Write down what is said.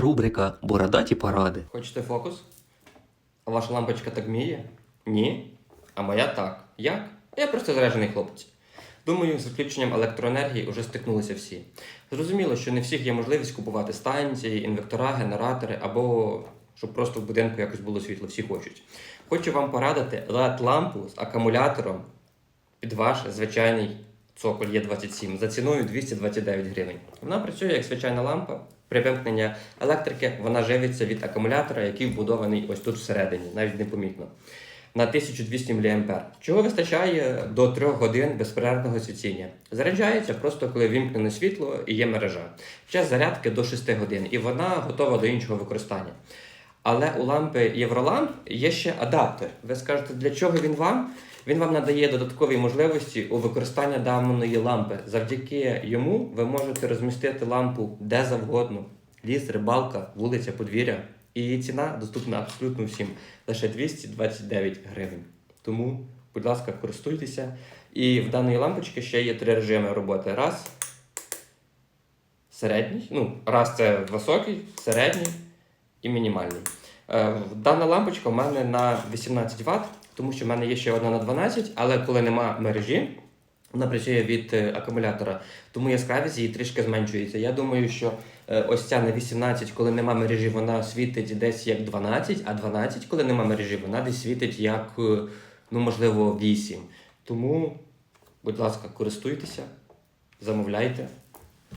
рубрика Бородаті поради. Хочете фокус? А ваша лампочка так вміє? Ні. А моя так. Як? Я просто заряджений хлопець. Думаю, з відключенням електроенергії вже стикнулися всі. Зрозуміло, що не всіх є можливість купувати станції, інвектора, генератори або щоб просто в будинку якось було світло, всі хочуть. Хочу вам порадити LED-лампу з акумулятором під ваш звичайний цоколь Є27 за ціною 229 гривень. Вона працює як звичайна лампа. При вимкненні електрики вона живиться від акумулятора, який вбудований ось тут всередині, навіть непомітно. На 1200 мА. Чого вистачає до 3 годин безперервного світіння. Заряджається просто коли вімкнене світло і є мережа. Час зарядки до 6 годин, і вона готова до іншого використання. Але у лампи Євроламп є ще адаптер. Ви скажете, для чого він вам? Він вам надає додаткові можливості у використанні даної лампи. Завдяки йому ви можете розмістити лампу де завгодно: ліс, рибалка, вулиця, подвір'я. І її ціна доступна абсолютно всім лише 229 гривень. Тому, будь ласка, користуйтеся. І в даної лампочки ще є три режими роботи. Раз, середній. Ну, раз це високий, середній і мінімальний. Е, Дана лампочка в мене на 18 Вт, тому що в мене є ще одна на 12, але коли нема мережі, вона працює від е, акумулятора, тому яскравість її трішки зменшується. Я думаю, що е, ось ця на 18, коли нема мережі, вона світить десь як 12, а 12, коли нема мережі, вона десь світить як, ну, можливо, 8. Тому, будь ласка, користуйтеся, замовляйте.